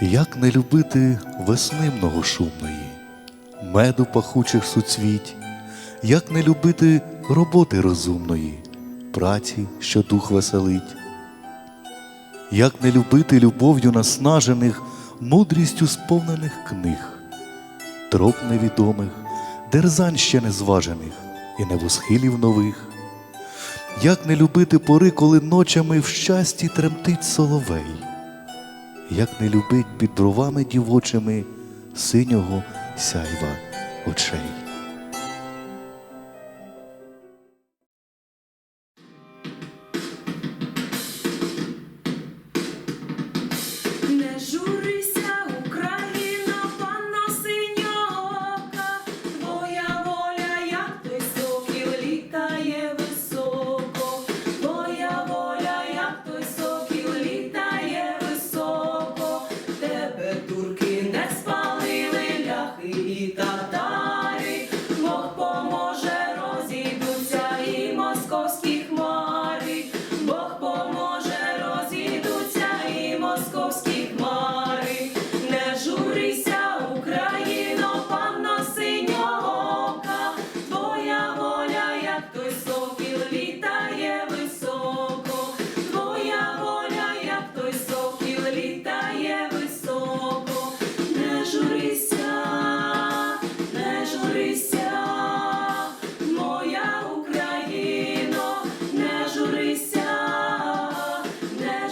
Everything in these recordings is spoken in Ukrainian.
Як не любити весни многошумної, меду пахучих суцвіть, як не любити роботи розумної, праці, що дух веселить, як не любити любов'ю наснажених, мудрістю сповнених книг, троп невідомих, дерзань ще незважених і небосхилів нових, як не любити пори, коли ночами в щасті тремтить соловей як не любить під бровами дівочими синього сяйва очей. Pomo.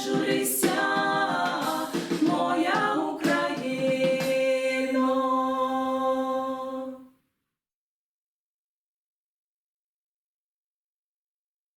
centuries.